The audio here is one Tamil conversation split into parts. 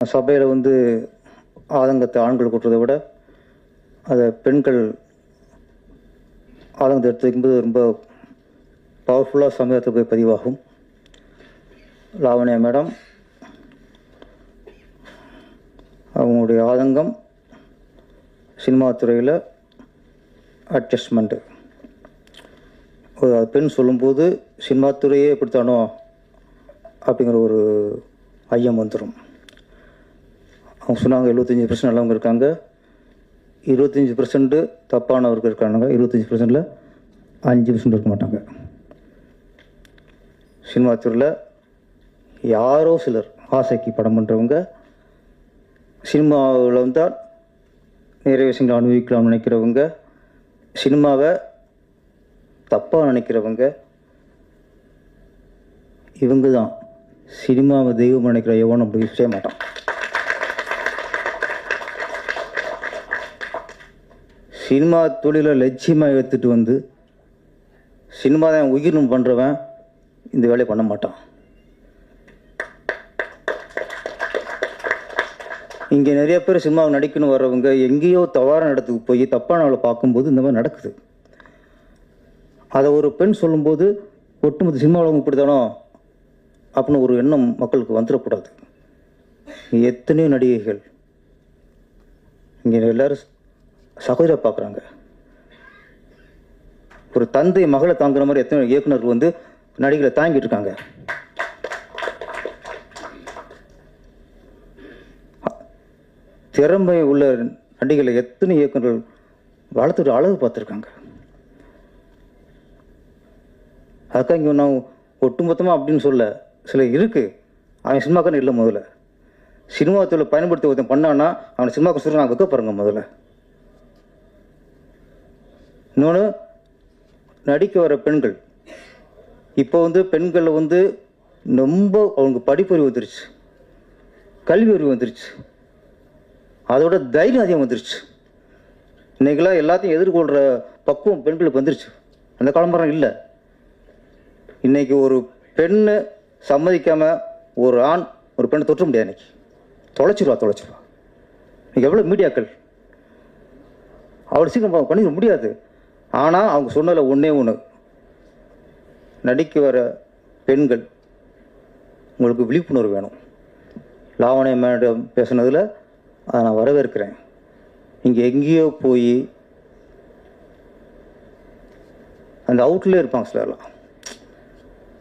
சபையில் வந்து ஆதங்கத்தை ஆண்கள் கொட்டுறதை விட அதை பெண்கள் ஆதங்கத்தை எடுத்து வைக்கும்போது ரொம்ப பவர்ஃபுல்லாக சமயத்தில் போய் பதிவாகும். லாவண்யா மேடம் அவங்களுடைய ஆதங்கம் சினிமா துறையில் அட்ஜஸ்ட்மெண்ட்டு ஒரு பெண் சொல்லும்போது சினிமா துறையே எப்படித்தானோ அப்படிங்கிற ஒரு ஐயம் வந்துடும் அவங்க சொன்னாங்க எழுபத்தஞ்சி பர்சன்ட் நல்லவங்க இருக்காங்க. இருபத்தஞ்சி பர்சன்ட்டு தப்பானவர்கள் இருக்காங்க இருபத்தஞ்சி பர்சன்டில் அஞ்சு பர்சன்ட் இருக்க மாட்டாங்க. சினிமா துறையில் யாரோ சிலர் ஆசைக்கு படம் பண்ணுறவங்க சினிமாவில் வந்தால் நிறைய விஷயங்களை அனுபவிக்கலாம்னு நினைக்கிறவங்க சினிமாவை தப்பாக நினைக்கிறவங்க இவங்க தான் சினிமாவை தெய்வம் நினைக்கிற எவனும் அப்படி செய்ய மாட்டான். சினிமா தொழிலை லட்சியமாக எடுத்துகிட்டு வந்து சினிமா தான் உயிரும் பண்ணுறவன் இந்த வேலையை பண்ண மாட்டான். இங்கே நிறைய பேர் சினிமாவை நடிக்கணும் வர்றவங்க எங்கேயோ தவறான இடத்துக்கு போய் தப்பான ஆளை பார்க்கும்போது இந்த மாதிரி நடக்குது. அதை ஒரு பெண் சொல்லும்போது ஒட்டுமொத்த சினிமா உலகம் இப்படித்தானோ அப்படின்னு ஒரு எண்ணம் மக்களுக்கு வந்துடக்கூடாது. எத்தனையோ நடிகைகள் இங்கே எல்லோரும் சகோதர பார்க்குறாங்க. ஒரு தந்தை மகளை தாங்குற மாதிரி எத்தனை இயக்குனர் வந்து நடிகரை தாங்கிட்டு இருக்காங்க. திறமை உள்ள நடிகளை எத்தனை இயக்குனர்கள் வளர்த்துட்டு அழகு பார்த்துருக்காங்க. அதுக்காக இங்கே நான் ஒட்டுமொத்தமாக அப்படின்னு சொல்ல சில இருக்கு. அவன் சினிமாக்காரன் இல்லை முதல்ல. சினிமா பயன்படுத்தி ஒருத்தன் பண்ணான்னா அவனை சினிமாக்கு சொல்ல நான் வைக்க பாருங்க முதல்ல. இன்னொன்று நடிக்க வர பெண்கள். இப்போ வந்து பெண்கள் வந்து ரொம்ப அவங்க படிப்பறிவு வந்துருச்சு. கல்வி அறிவு வந்துருச்சு. அதோட தைரியம் அதிகம் வந்துருச்சு. இன்றைக்கெல்லாம் எல்லாத்தையும் எதிர்கொள்கிற பக்குவம் பெண்களுக்கு வந்துருச்சு. அந்த காலம்பரம் இல்லை. இன்னைக்கு ஒரு பெண்ணு சம்மதிக்காமல் ஒரு ஆண் ஒரு பெண்ணை தொற்ற முடியாது இன்றைக்கி தொலைச்சிருவா தொலைச்சிருவா. இன்றைக்கி எவ்வளோ மீடியாக்கள். அவ்வளோ சீக்கிரம் பண்ணிட முடியாது. ஆனால் அவங்க சொன்னதில் ஒன்றே ஒன்று நடிக்க வர பெண்கள் உங்களுக்கு விழிப்புணர்வு வேணும். லாவணிய மேடம் பேசுனதில் அதை நான் வரவேற்கிறேன். இங்கே எங்கேயோ போய் அந்த அவுட்லேயே இருப்பாங்க சிலர்லாம்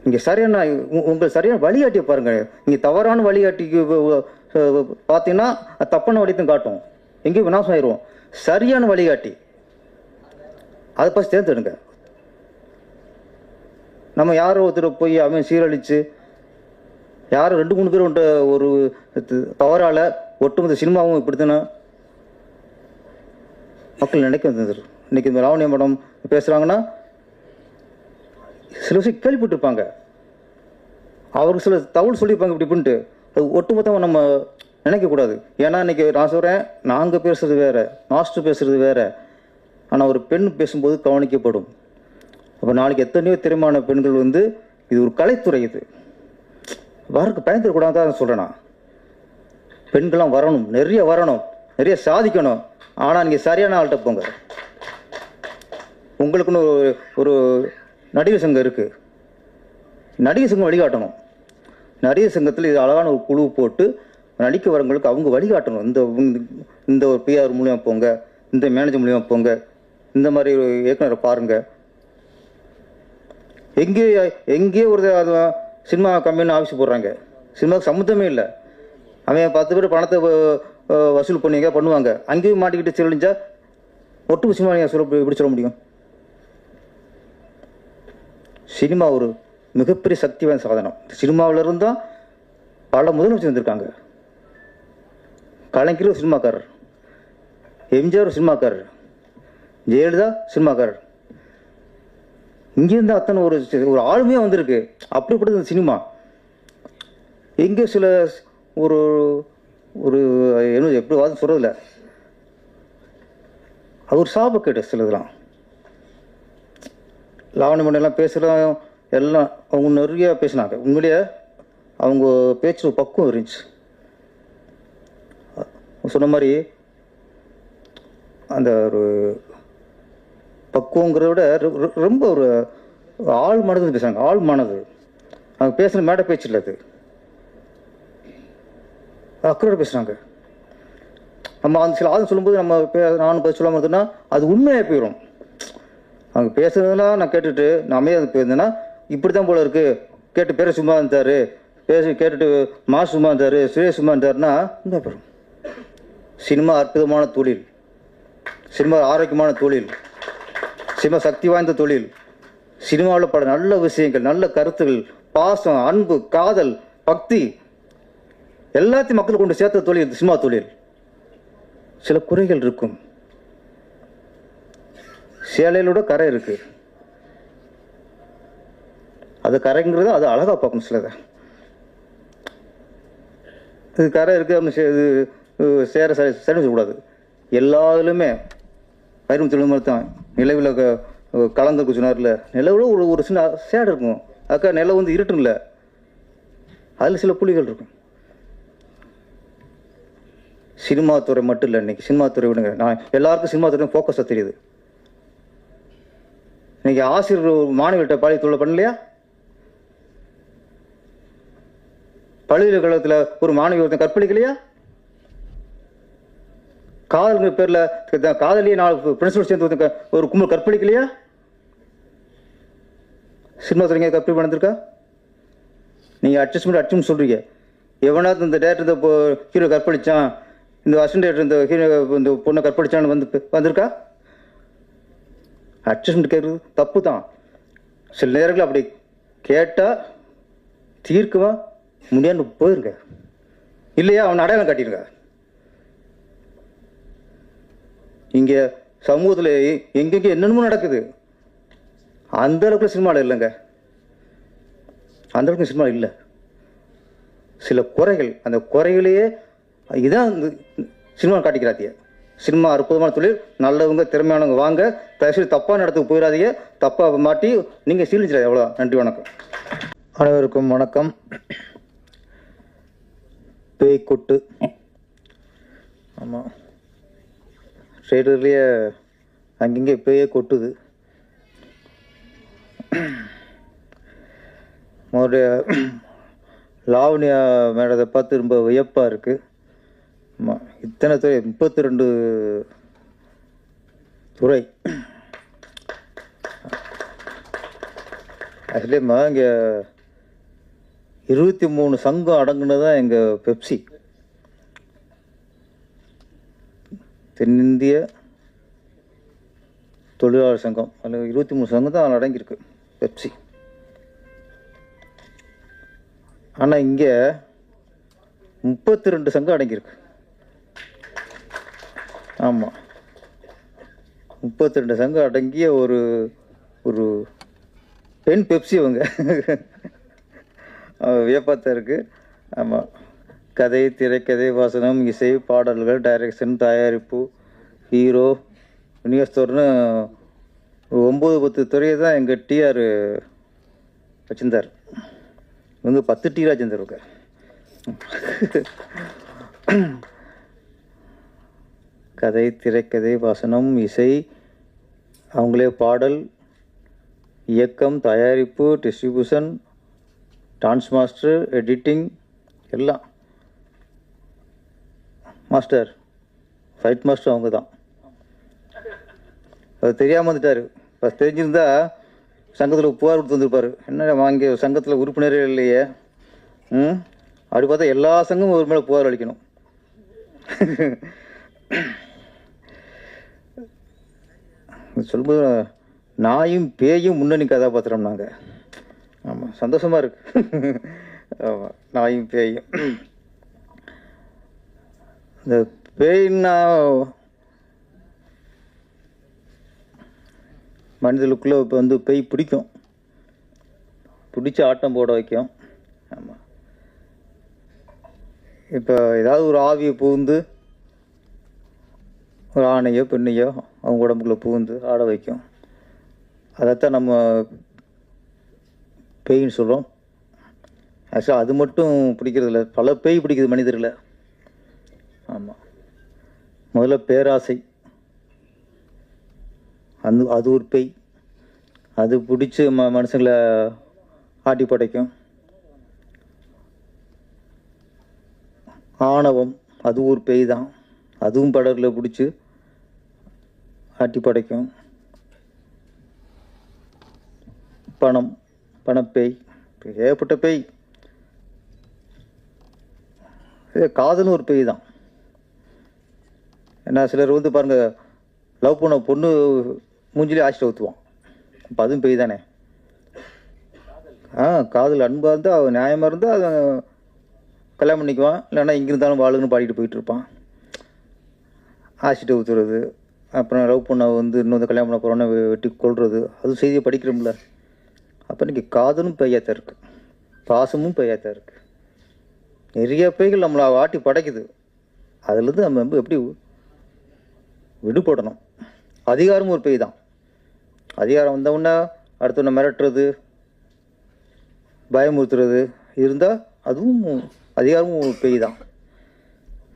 இங்கே சரியான உங்கள் சரியான வழிகாட்டியை பாருங்கள் இங்கே தவறான வழிகாட்டிக்கு பார்த்தீங்கன்னா தப்பான வழியத்தையும் காட்டும். எங்கேயும் விநாசம் ஆயிடுவோம் சரியான வழிகாட்டி. அதை பற்றி தேர்ந்தெடுங்க. நம்ம யாரோ ஒருத்தர் போய் அவன் சீரழிச்சு யாரும் ரெண்டு மூணு பேர் உண்ட ஒரு பவரால் ஒட்டுமொத்த சினிமாவும் இப்படித்தானே? மக்கள் நினைக்க வந்தது. இன்னைக்கு இந்த லாவணிய மேடம் பேசுகிறாங்கன்னா சில விஷயம் கேள்விப்பட்டிருப்பாங்க. அவருக்கு சில தகவல் சொல்லியிருப்பாங்க இப்படி இப்படின்ட்டு. அது ஒட்டுமொத்தமாக நம்ம நினைக்கக்கூடாது. ஏன்னா இன்னைக்கு நான் சொல்கிறேன் நாங்கள் பேசுறது வேறு மாஸ்டர் பேசுகிறது வேறு. ஆனால் ஒரு பெண் பேசும்போது கவனிக்கப்படும். அப்போ நாளைக்கு எத்தனையோ திறமான பெண்கள் வந்து இது ஒரு கலைத்துறை இது. வரக்கு பயந்துடக்கூடாது தான் சொல்கிறேன் நான். பெண்கள்லாம் வரணும் நிறைய வரணும் நிறைய சாதிக்கணும். ஆனால் நீங்கள் சரியான ஆள்கிட்ட போங்க. உங்களுக்குன்னு ஒரு ஒரு நடிகர் சங்கம் இருக்குது நடிகர் சங்கம் வழிகாட்டணும். நடிகர் சங்கத்தில் இது அழகான ஒரு குழு போட்டு நடிக்க வரவங்களுக்கு அவங்க வழிகாட்டணும். இந்த இந்த- இந்த ஒரு பிஆர் மூலியமாக போங்க இந்த மேனேஜர் மூலியமாக போங்க. இந்த மாதிரி ஒரு இயக்குனரை பாருங்க. எங்கே எங்கேயோ ஒரு சினிமா கம்பெனின்னு ஆஃபீஸ் போடுறாங்க. சினிமாவுக்கு சம்மந்தமே இல்லை. அவன் பத்து பேர் பணத்தை வசூல் பண்ணிங்க பண்ணுவாங்க. அங்கேயும் மாட்டிக்கிட்டு சிரழிஞ்சா ஒட்டு சினிமா நீங்கள் சொல்ல எப்படி சொல்ல முடியும்? சினிமா ஒரு மிகப்பெரிய சக்தி வாய்ந்த சாதனம். சினிமாவில் இருந்தால் பல முதலமைச்சர் வந்திருக்காங்க கலைஞர் ஒரு சினிமாக்காரர். எம்ஜிஆர் ஒரு சினிமாக்காரர். ஜெயலலிதா சினிமாக்காரர். இங்கேருந்து அத்தனை ஒரு ஒரு ஆளுமையாக வந்திருக்கு. அப்படிப்பட்டது இந்த சினிமா. எங்கே சில ஒரு ஒரு என்ன எப்படி வாதம் சொல்கிறதில்ல அது ஒரு சாபக்கேடு சிலதெல்லாம். லாவணி மண்டலாம் பேசுகிறோம் எல்லாம் அவங்க நிறைய பேசினாங்க. உண்மையிலேயே அவங்க பேச்சு ஒரு பக்குவம் இருந்துச்சு. சொன்ன மாதிரி அந்த ஒரு பக்குவங்கிறத விட ரொம்ப ஒரு ஆள் மனது பேசுகிறாங்க ஆள் மனது அவங்க பேசுகிற மேடை பேச்சு இல்லை அது. அக்கறையோட பேசுகிறாங்க நம்ம அந்த சில ஆதம் சொல்லும்போது நம்ம பே நானும் பதில் சொல்லாமல் இருந்தோம்னா அது உண்மையாக போயிடும் அவங்க பேசுறதெல்லாம் நான் கேட்டுட்டு நான் அமைதியாக போயிருந்தேன்னா இப்படி தான் போல இருக்கு. கேட்டு பேர சும்மா இருந்தார். பேசி கேட்டுட்டு மா சும்மா இருந்தார் சுரேஷ் சும்மா இருந்தாருன்னா இந்த போயிடும் சினிமா அற்புதமான தொழில். சினிமா ஆரோக்கியமான தொழில். சினிமா சக்தி வாய்ந்த தொழில் சினிமாவில் பட நல்ல விஷயங்கள் நல்ல கருத்துகள் பாசம் அன்பு காதல் பக்தி எல்லாத்தையும் மக்கள் கொண்டு சேர்த்த தொழில் சினிமா தொழில் சில குறைகள் இருக்கும் சேலையிலோட கரை இருக்கு அது கரைங்கிறது அது அழகா பார்க்கணும் சிலதை இது கரை இருக்கு அப்படின்னு இது சேர சரி சரி சொல்லக்கூடாது எல்லாத்துலேயுமே வைரம் மாதிரி தான். நிலவில் க- கலந்துருக்கு சொன்னார்ல. நிலவில் ஒரு ஒரு சின்ன சேடு இருக்கும். அக்கா நிலம் வந்து இருட்டும்ல. அதில் சில புலிகள் இருக்கும். சினிமா துறை மட்டும் இல்லை இன்றைக்கி சினிமா துறை விடுங்க. நான் எல்லாருக்கும் சினிமா துறையும் ஃபோக்கஸாக தெரியுது. இன்றைக்கி ஆசிரியர் ஒரு மாணவர்கிட்ட தொழில் பண்ணலையா? பல்கலைக்கழகத்தில் ஒரு மாணவி ஒருத்தன் கற்பழிக்கலையா? காதலுங்க பேரில் க- காதலியே நாலு பிரின்சிபல் சேர்ந்து ஒரு கும்பல் கற்பழிக்கலையா? சினிமா துறைங்க கற்பழி பண்ணிருக்கா நீங்கள் அட்ஜஸ்ட்மெண்ட் அட்ஜஸ்ட் சொல்கிறீங்க எவனாவது இந்த டேரக்டர் இந்த ஹீரோ கற்பழித்தான் இந்த அசன் டேரக்டர் இந்த ஹீரோ இந்த பொண்ணை கற்பழிச்சான்னு வந்து வந்திருக்கா? அட்ஜஸ்ட்மெண்ட் கேட்குறது தப்பு தான் சில நேரங்கள் அப்படி கேட்டால் தீர்க்கவா? முடியான்னு போயிருங்க. இல்லையா? அவன் அடையாளம் காட்டிடுங்க இங்கே சமூகத்தில் எங்கெங்கே என்னென்னமோ நடக்குது. அந்த அளவுக்கு சினிமாவில் இல்லைங்க. அந்த அளவுக்கு சினிமாவில் இல்லை. சில குறைகள் அந்த குறைகளையே இதான் இந்த சினிமா காட்டிக்கிறாத்திய. சினிமா அற்புதமான தொழில் நல்லவங்க திறமையானவங்க வாங்க தயவுசெய்து தப்பான இடத்துக்கு போயிடாதீங்க தப்பாக மாட்டி நீங்கள் சீலிச்சிடாது எவ்வளோ நன்றி வணக்கம். அனைவருக்கும் வணக்கம். பேய்கொட்டு. ஆமாம் ட்ரெய்லர்லேயே அங்கங்கே இப்போயே கொட்டுது. அவருடைய லாவணியா மேடத்தை பார்த்து ரொம்ப வியப்பாக இருக்குது ஆமாம் இத்தனை துறை முப்பத்தி ரெண்டு துறை. ஆக்சுவலிமா இங்கே இருபத்தி மூணு சங்கம் அடங்குனதான் எங்கள் பெப்சி. தென்னிந்திய தொழிலாளர் சங்கம் அதில் இருபத்தி மூணு சங்கம் தான் அதில் அடங்கியிருக்கு பெப்சி. ஆனால் இங்கே முப்பத்தி ரெண்டு சங்கம் அடங்கியிருக்கு. ஆமாம் முப்பத்தி ரெண்டு சங்கம் அடங்கிய ஒரு ஒரு பெண் பெப்சி அவங்க வியப்பாத்தான் இருக்குது ஆமாம் கதை திரைக்கதை வாசனம் இசை பாடல்கள் டைரக்ஷன் தயாரிப்பு ஹீரோ விநியோகஸ்தோர்னு ஒம்பது பத்து துறையை தான் எங்கள் டிஆர் வச்சிருந்தார். வந்து பத்து டி ராஜேந்தர் இருக்க கதை திரைக்கதை வசனம் இசை அவங்களே பாடல் இயக்கம் தயாரிப்பு டிஸ்ட்ரிபியூஷன் டான்ஸ் மாஸ்டர் எடிட்டிங் எல்லாம். மாஸ்டர். ஃபைட் மாஸ்டர் அவங்க தான் அது தெரியாமல் வந்துட்டார். இப்போ தெரிஞ்சிருந்தா சங்கத்தில் புகார் கொடுத்து வந்திருப்பாரு. என்ன வாங்கி சங்கத்தில் உறுப்பினரே இல்லையே. ம்? அப்படி பார்த்தா எல்லா சங்கமும் ஒரு மேலே புகார் அளிக்கணும். சொல்லும்போது நாயும் பேயும் முன்னணி கதாபாத்திரம் நாங்கள் ஆமாம் சந்தோஷமாக இருக்கு. ஆமாம் நாயும் பேயும். இந்த பேய்னா மனிதர்களுக்குள்ளே இப்போ வந்து பேய் பிடிக்கும். பிடிச்சி ஆட்டம் போட வைக்கும். ஆமாம் இப்போ ஏதாவது ஒரு ஆவியை புகுந்து ஒரு ஆணையோ பெண்ணையோ அவங்க உடம்புக்குள்ளே புகுந்து ஆட வைக்கும். அதைத்தான் நம்ம பேயின்னு சொல்கிறோம் ஆக்சுவலாக அது மட்டும் பிடிக்கிறதில்ல. பல பேய் பிடிக்குது மனிதர்களை. ஆமாம் முதல்ல பேராசை. அந்த அது ஒரு பேய். அது பிடிச்சி ம மனுஷங்களை ஆட்டி படைக்கும் ஆணவம் அது ஒரு பேய் தான். அதுவும் படகுல பிடிச்சி ஆட்டி படைக்கும் பணம் பணப்பேய். ஏகப்பட்ட பேய். இது காதலும் ஒரு பேய் தான். ஏன்னா சிலர் வந்து பாருங்கள் லவ் பண்ண பொண்ணு மூஞ்சிலே ஆசிட்ட ஊற்றுவான் அப்போ அதுவும் பெய் தானே? ஆ காதல் அன்பாக இருந்தால் அவன் நியாயமாக இருந்தால் அதை கல்யாணம் பண்ணிக்குவான். இல்லைன்னா இங்கே இருந்தாலும் வாழுன்னு பாடிட்டு போயிட்டு இருப்பான். ஆசிட்டு ஊற்றுறது அப்புறம் லவ் பண்ண வந்து இன்னொரு கல்யாணம் பண்ண போகிறோன்னு வெட்டி கொள்வது அதுவும் செய்தியை படிக்கிறோம்ல. அப்போ இன்றைக்கி காதலும் பெய்யாத்தான் இருக்குது பாசமும் பெய்யாத்தான் இருக்குது நிறைய பேய்கள் நம்மளை வாட்டி படைக்குது. அதுலேருந்து நம்ம வந்து எப்படி விடுபடணும். அதிகாரமும் ஒரு பேய் தான் அதிகாரம் வந்தவுடனே அடுத்தவனை மிரட்டுறது பயமுறுத்துறது இருந்தால் அதுவும் அதிகாரமும் ஒரு பேய் தான்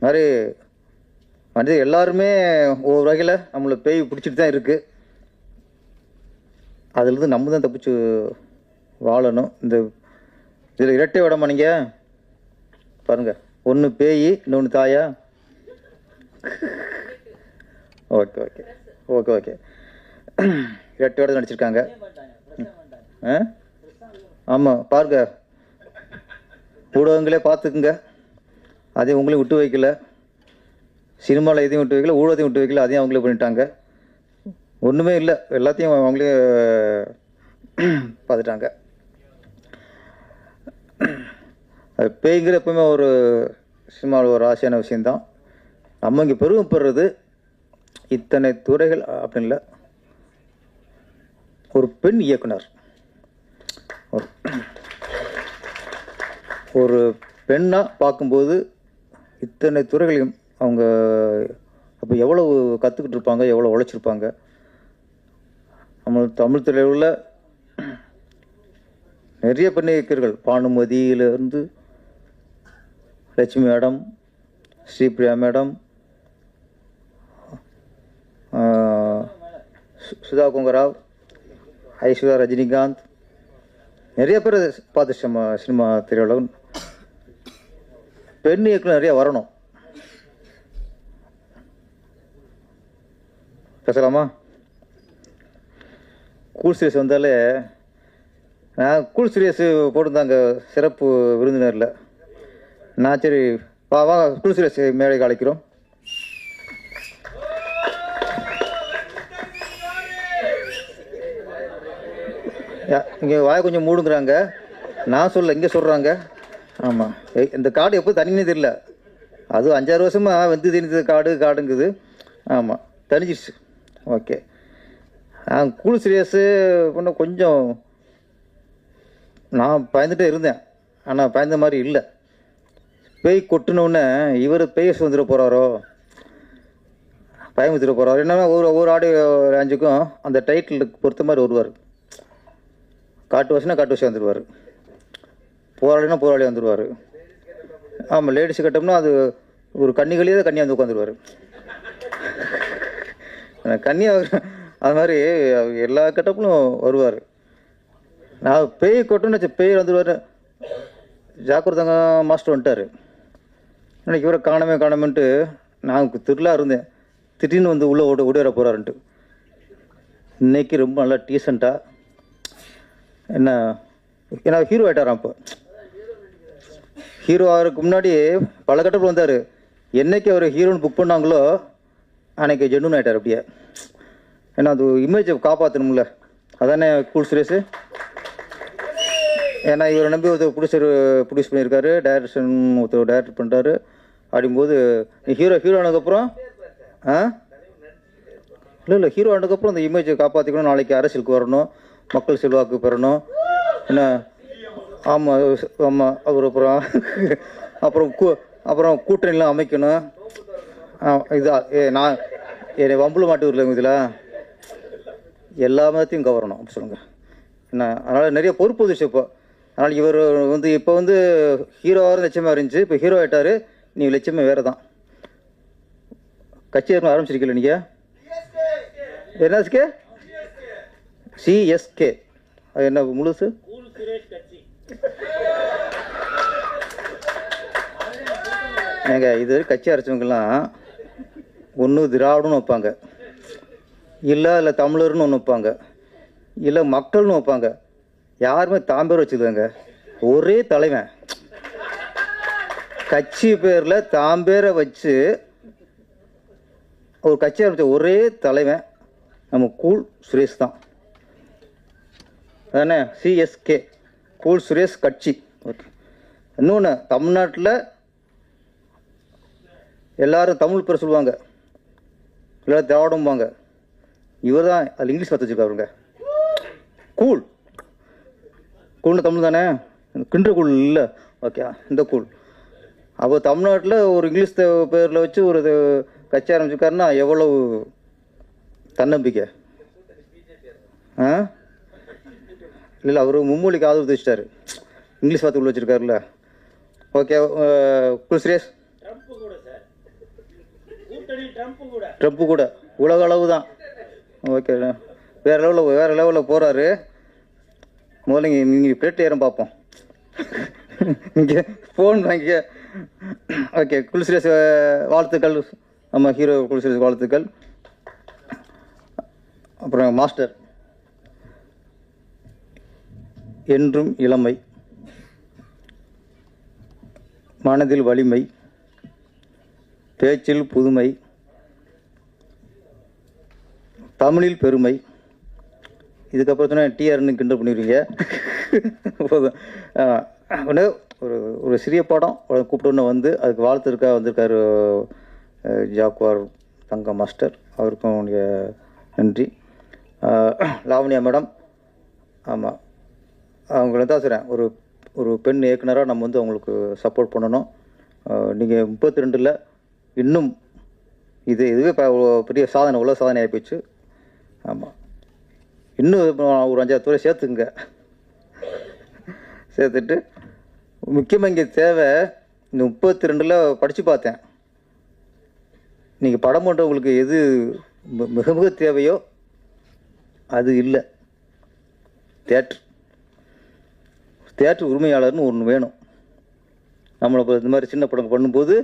மாதிரி மனித எல்லாருமே ஒவ்வொரு வகையில் நம்மளை பேய் பிடிச்சிட்டு தான் இருக்குது அதுலேருந்து நம்ம தான் தப்பிச்சு வாழணும். இந்த இதில் இரட்டை விடமா நீங்கள் பாருங்கள் ஒன்று பேய் இன்னொன்று தாயா. Okay okay. Okay okay. இரட்டை இடத்துல நடிச்சிருக்காங்க. ஆ? ஆமாம் பாருங்க. ஊடகங்களே பார்த்துக்குங்க. அதையும் உங்களையும் விட்டு வைக்கல. சினிமாவில் எதையும் விட்டு வைக்கல ஊடகத்தையும் விட்டு வைக்கல அதையும் அவங்களே பண்ணிட்டாங்க. ஒன்றுமே இல்லை. எல்லாத்தையும் அவங்களே பார்த்துட்டாங்க. அது பேய்ங்கிற எப்பவுமே ஒரு சினிமாவில் ஒரு ஆசையான விஷயந்தான் நம்ம இங்கே பெருமைப்படுறது இத்தனை துறைகள் அப்படின்னு இல்லை. ஒரு பெண் இயக்குனர். ஒரு பெண்ணாக பார்க்கும்போது இத்தனை துறைகளையும் அவங்க அப்போ எவ்வளோ கற்றுக்கிட்டு இருப்பாங்க எவ்வளோ உழைச்சிருப்பாங்க. நம்ம தமிழ் துறையில் நிறைய பெண் இயக்கர்கள் பானுமதியிலிருந்து லட்சுமி மேடம் ஸ்ரீபிரியா மேடம் சுதா கொங்கராவ் ஐஸ்வர்யா ரஜினிகாந்த். நிறைய பேர் பார்த்து சினிமா சினிமா திரையுலகம். பெண் இயக்குனர் நிறைய வரணும். பேசலாமா? கூல் சீரியஸ் வந்தாலே நான் கூல் சீரியஸ் போட்டிருந்தாங்க சிறப்பு விருந்தினரில். நான் சரி வா வாங்க கூல் சீரியஸ் மேடைக்கு அழைக்கிறோம். இங்கே வாய கொஞ்சம் மூடுங்கிறாங்க. நான் சொல்ல இங்கே சொல்கிறாங்க ஆமாம் இந்த காடு எப்போ தண்ணினே தெரியல. அது அஞ்சாறு வருஷமாக வந்து தெரிஞ்சது காடு காடுங்குது. ஆமாம் தனிச்சிருச்சு ஓகே. ஆ கூல் சீரியஸு பண்ண கொஞ்சம் நான் பயந்துகிட்டே இருந்தேன். ஆனால் பயந்த மாதிரி இல்லை. பேய் கொட்டினோடனே இவர் பேய் சுதந்திர போகிறாரோ பயமுத்திர போகிறாரோ என்னன்னா ஒரு ஒவ்வொரு ஆடியோ ரேஞ்சுக்கும் அந்த டைட்டிலுக்கு பொறுத்த மாதிரி வருவார். காட்டு காட்டுவாசி காட்டு வந்துடுவார் போராளினா போராளி வந்துடுவார் ஆமாம் லேடிஸ் கட்டம்னா அது ஒரு கன்னிகளியே தான் கன்னியா வந்து உட்காந்துருவார். கண்ணியாக அது மாதிரி அவர் எல்லா கட்டப்பிலும் வருவார். நான் பேய் கொட்டுன்னு வச்ச பேய் வந்துடுவார் ஜாக்கிரதங்க மாஸ்டர் வந்துட்டார். இன்னைக்கு இவரை காணமே காணமேன்ட்டு நான் திருவிழா இருந்தேன். திடீர்னு வந்து உள்ளே ஓட ஓடி வர போகிறாருன்ட்டு இன்றைக்கி ரொம்ப நல்லா டீசெண்டாக என்ன? ஏன்னா ஹீரோ ஆகிட்டாராம் இப்போ ஹீரோ ஆகிறதுக்கு முன்னாடி பல கட்டத்தில் வந்தார். என்னைக்கு அவர் ஹீரோன்னு புக் பண்ணாங்களோ அன்னைக்கு ஜென்னுன் ஆகிட்டார் அப்படியே. ஏன்னா அது இமேஜை காப்பாற்றணும்ல அதானே கூல் சுரேஷ் ஏன்னா இவரை நம்பி ஒருத்தர் ப்ரொடியூசர் ப்ரொடியூஸ் பண்ணியிருக்காரு. டைரக்ஷன் ஒருத்தர் டைரக்ட் பண்ணுறாரு அப்படிங்கும்போது நீ ஹீரோ ஹீரோ ஆனதுக்கப்புறம் ஆ? இல்லை இல்லை ஹீரோ ஆனதுக்கப்புறம் அந்த இமேஜை காப்பாற்றிக்கணும் நாளைக்கு அரசியலுக்கு வரணும். மக்கள் செல்வாக்கு பெறணும். என்ன? ஆமாம் ஆமாம் அவர் அப்புறம் அப்புறம் கூ அப்புறம் கூட்டணிலாம் அமைக்கணும். ஆ, இதா ஏ நான் என்னை வம்புல மாட்டு வரல இதில்? எல்லா மதத்தையும் கவரணும் அப்படி சொல்லுங்கள் என்ன அதனால் நிறைய பொறுப்பு வந்துச்சு இப்போ. அதனால் இவர் வந்து இப்போ வந்து ஹீரோவாக லட்சியமாக இருந்துச்சு. இப்போ ஹீரோ ஆகிட்டார் நீ லட்சியமே வேறு தான் கட்சி ஆரம்பிச்சிருக்கீங்களா நீங்கள் என்ன சிஎஸ்கே அது என்ன முழுசு? ஏங்க இது கட்சி அரைச்சவங்கெல்லாம் ஒன்று திராவிடம்னு வைப்பாங்க. இல்லை இல்லை தமிழர்னு ஒன்று வைப்பாங்க. இல்லை மக்கள்னு வைப்பாங்க. யாருமே தாம்பேர் பேர் ஒரே தலைவன். கட்சி பேரில் தாம்பேரை வச்சு ஒரு கட்சி ஆரம்பித்த ஒரே தலைவன் நம்ம கூல் சுரேஷ் தான். தானே சிஎஸ்கே கூல் சுரேஷ் கட்சி. ஓகே இன்னொன்று தமிழ்நாட்டில் எல்லாரும் தமிழ் பேர் சொல்லுவாங்க. எல்லோரும் திராவிடம்பாங்க. இவர் தான் அதில் இங்கிலீஷ் பார்த்து வச்சுருக்காருங்க கூல். கூல்னு தமிழ் தானே? கிண்ட கூல் இல்லை. ஓகே இந்த கூல். அப்போ தமிழ்நாட்டில் ஒரு இங்கிலீஷ் பேரில் வச்சு ஒரு கட்சி ஆரம்பிச்சிருக்காருன்னா எவ்வளவு தன்னம்பிக்கை? ஆ? இல்லை அவர் மும்மொழிக்கு ஆதரவு தெரிச்சிட்டாரு இங்கிலீஷ் வார்த்தை உள்ள வச்சிருக்காருல்ல. Okay cool Suresh. ட்ரம்ப்பு கூட. உலக அளவு தான் ஓகே வேறு லெவலில் வேறு லெவலில் போகிறாரு முதல்ல இங்கே நீங்கள் பிளேட் ஏறும் பார்ப்போம். இங்கே ஃபோன் வாங்கிக்க ஓகே குல்சுரேஷ் வாழ்த்துக்கள். நம்ம ஹீரோ குல்சுரேஷ் வாழ்த்துக்கள். அப்புறம் மாஸ்டர் என்றும் இளமை. மனதில் வலிமை. பேச்சில் புதுமை. தமிழில் பெருமை. இதுக்கப்புறம் சொன்னால் டிஆர்னு கிண்டல் பண்ணிடுவீங்க. போதும். ஒரு ஒரு சிறிய படம். கூப்பிட்டு வந்து அதுக்கு வாழ்த்துருக்கா வந்திருக்காரு ஜாக்குவார் தங்க மாஸ்டர். அவருக்கும் உடைய நன்றி. லாவண்யா மேடம். ஆமாம் அவங்கள தான் சொல்கிறேன் ஒரு ஒரு பெண் இயக்குனராக நம்ம வந்து அவங்களுக்கு சப்போர்ட் பண்ணணும். நீங்கள் முப்பத்தி ரெண்டில் இன்னும் இது இதுவே பெரிய சாதனை உள்ள சாதனை ஆகிப்போச்சு ஆமாம் இன்னும் இப்போ ஒரு அஞ்சாறு துறை சேர்த்துங்க சேர்த்துட்டு முக்கியமாக இங்கே தேவை இந்த முப்பத்தி ரெண்டில் படித்து பார்த்தேன். நீங்கள் படம் பண்ணுறவங்களுக்கு எது மிக மிக தேவையோ அது இல்லை. தேட்ரு தேட்ரு உரிமையாளர்னு ஒன்று வேணும். நம்மளை இந்த மாதிரி சின்ன படம் பண்ணும்போது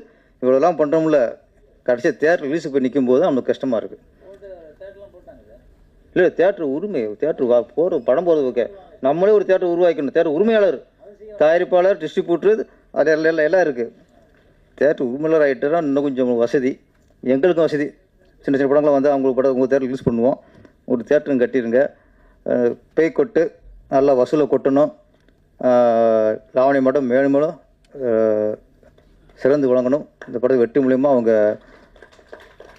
இவ்வளோலாம் பண்ணுறோம்ல கடைசியாக தேட்டர் ரிலீஸ் போய் நிற்கும் போது நம்மளுக்கு கஷ்டமாக இருக்குது இல்லை தேட்டர் உரிமை தேட்டர் போகிற படம் போகிறது ஓகே. நம்மளே ஒரு தேட்டர் உருவாக்கணும் தேட்டர் உரிமையாளர் தயாரிப்பாளர் டிஸ்ட்ரிபியூட்டர் அது எல்லாம் எல்லாம் எல்லாம் இருக்குது தேட்டர் உரிமையாளர் ஆகிட்டா இன்னும் கொஞ்சம் வசதி. எங்களுக்கும் வசதி. சின்ன சின்ன படங்கள்லாம் வந்து அவங்களுக்கு படம் உங்கள் தேட்டர் ரிலீஸ் பண்ணுவோம். ஒரு தேட்டரும் கட்டிடுங்க. பேய் கொட்டு நல்லா வசூலை கொட்டணும். லாவணி மட்டும் மேலும் மேலும் சிறந்து விளங்கணும். இந்த படத்தை வெற்றி மூலியமாக அவங்க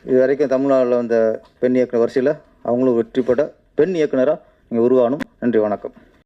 இது வரைக்கும் தமிழ்நாட்டில் வந்த பெண் இயக்குனர் வரிசையில் அவங்களும் வெற்றி பெற பெண் இயக்குனராக நீங்கள் உருவாகணும். நன்றி வணக்கம்.